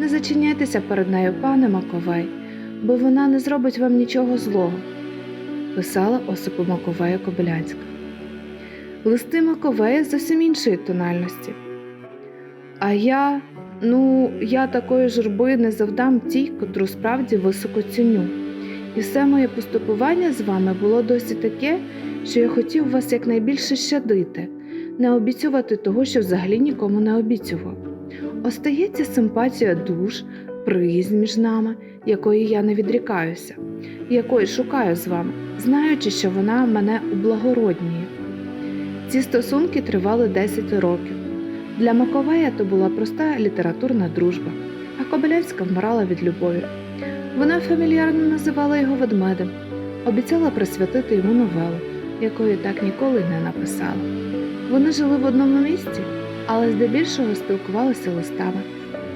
Не зачиняйтеся перед нею, пане Маковей, бо вона не зробить вам нічого злого, писала Осипу Маковею Кобилянська. Листи Маковея зовсім іншої тональності. А я, ну, я такої журби не завдам тій, котру справді високо ціню. І все моє поступування з вами було досі таке, що я хотів вас якнайбільше щадити, не обіцювати того, що взагалі нікому не обіцював. Остається симпатія душ, приязнь між нами, якої я не відрікаюся, якої шукаю з вами, знаючи, що вона мене ублагороднює. Ці стосунки тривали 10 років. Для Маковея то була проста літературна дружба, а Кобилянська вмирала від любові. Вона фамільярно називала його ведмедем, обіцяла присвятити йому новелу, якої так ніколи не написала. Вони жили в одному місці, але здебільшого спілкувалися листами.